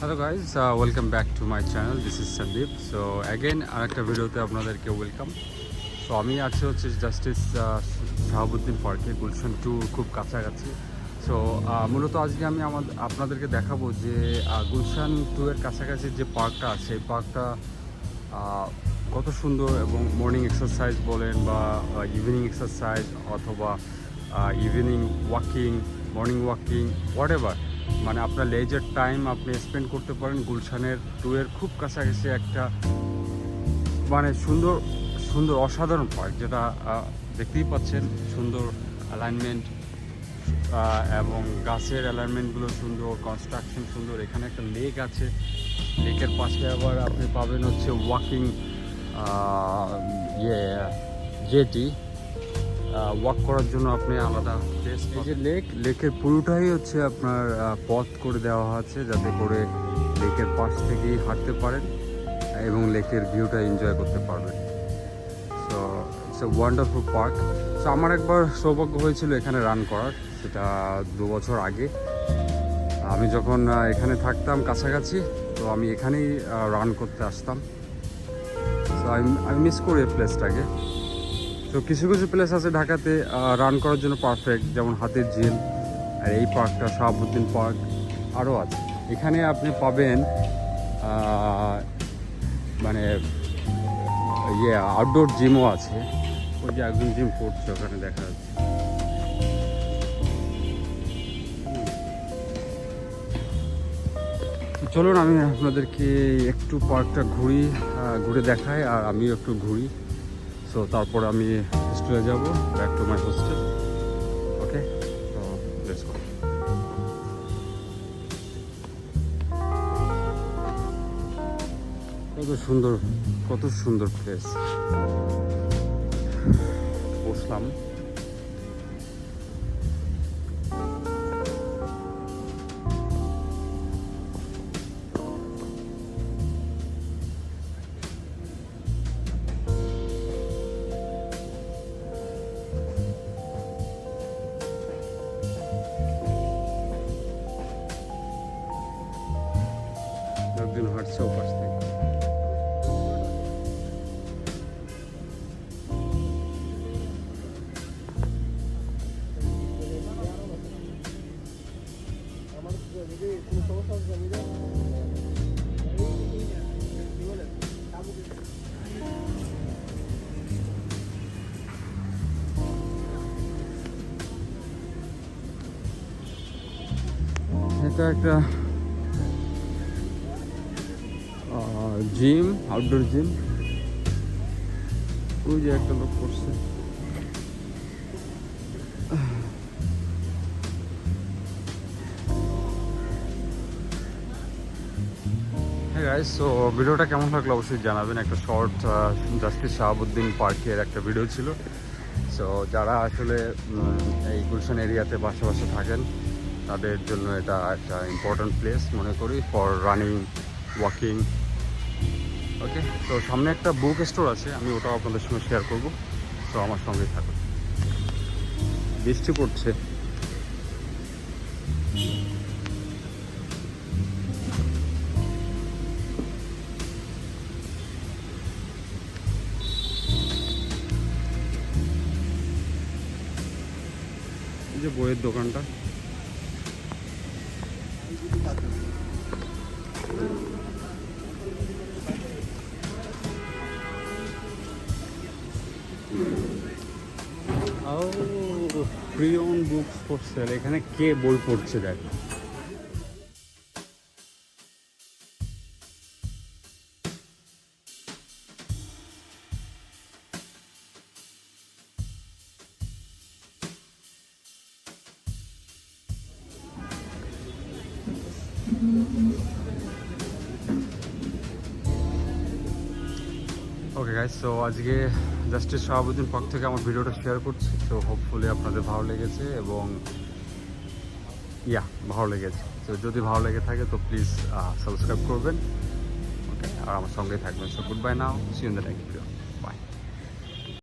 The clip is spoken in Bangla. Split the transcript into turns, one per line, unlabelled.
Hello guys welcome back to my channel this is Sandeep so again আরেকটা ভিডিওতে আপনাদেরকে ওয়েলকাম সো আমি আছি হচ্ছে জাস্টিস শাহাবুদ্দিন পার্কে গুলশান টু খুব কাছাকাছি। সো মূলত আজকে আমি আমাদের আপনাদেরকে দেখাবো যে গুলশান টু এর কাছাকাছি যে পার্কটা আছে, এই পার্কটা কত সুন্দর এবং মর্নিং এক্সারসাইজ বলেন বা ইভিনিং এক্সারসাইজ অথবা evening walking morning walking whatever মানে আপনার লেজার টাইম আপনি স্পেন্ড করতে পারেন। গুলশানের টুয়ের খুব কাছাকাছি একটা মানে সুন্দর সুন্দর অসাধারণ পার্ক যেটা দেখতেই পাচ্ছেন। সুন্দর অ্যালাইনমেন্ট এবং গাছের অ্যালাইনমেন্টগুলো সুন্দর কনস্ট্রাকশন সুন্দর। এখানে একটা লেক আছে। লেকের পাশে আবার আপনি পাবেন হচ্ছে ওয়াকিং ইয়ে জেটি ওয়াক করার জন্য আপনি আলাদা প্লেস এই যে লেক লেকের পুরোটাই হচ্ছে আপনার পথ করে দেওয়া আছে যাতে করে লেকের পাশ থেকেই হাঁটতে পারেন এবং লেকের ভিউটা এনজয় করতে পারবেন। So it's a wonderful park so আমার একবার সৌভাগ্য হয়েছিল এখানে রান করার সেটা দু বছর আগে। আমি যখন এখানে থাকতাম কাছাকাছি তো আমি এখানেই রান করতে আসতাম। সো আমি আমি মিস করি এই প্লেসটাকে তো কিছু কিছু প্লেস আছে ঢাকাতে রান করার জন্য পারফেক্ট যেমন হাতের ঝিল, আর এই পার্কটা শাহাবুদ্দিন পার্ক আরও আছে। এখানে আপনি পাবেন মানে ইয়ে আউটডোর জিমও আছে। ওই যে একজন জিম করছে ওখানে দেখা যাচ্ছে। চলুন, আমি আপনাদেরকে একটু পার্কটা ঘুরি ঘুরে দেখাই, আর আমিও একটু ঘুরি। সো তারপর আমি হোস্টেলে যাব back to my hostel okay কত সুন্দর কত সুন্দর প্লেস বসলাম। একজন হাঁটছে ওপাশ থেকে এটা একটা জিম আউটডোর জিম। ওই যে একটা লোক করছে। সো ভিডিওটা কেমন লাগল অবশ্যই জানাবেন। একটা শর্ট জাস্টিস শাহাবুদ্দিন পার্কের একটা ভিডিও ছিল। সো যারা আসলে এই গুলশান এরিয়াতে বাসা থাকেন, তাদের জন্য এটা একটা ইম্পর্ট্যান্ট প্লেস মনে করি ফর রানিং ওয়াকিং ওকে তো সামনে একটা বুক স্টোর আছে, আমি ওটাও আপনাদের সঙ্গে শেয়ার করব। তো আমার সঙ্গে থাকুন। বৃষ্টি পড়ছে। যে বইয়ের দোকানটা। প্রিয়ন বুক ফর এখানে কে বই পড়ছে দেখ। ওকে গাইজ সো আজকে জাস্টিস শাহাবুদ্দিন পক্ষ থেকে আমার ভিডিওটা শেয়ার করছি তো হোপফুলি আপনাদের ভালো লেগেছে এবং ইয়া ভালো লেগেছে। তো যদি ভালো লেগে থাকে, তো প্লিজ সাবস্ক্রাইব করবেন। ওকে আর আমার সঙ্গেই থাকবেন। So good bye now see in the video bye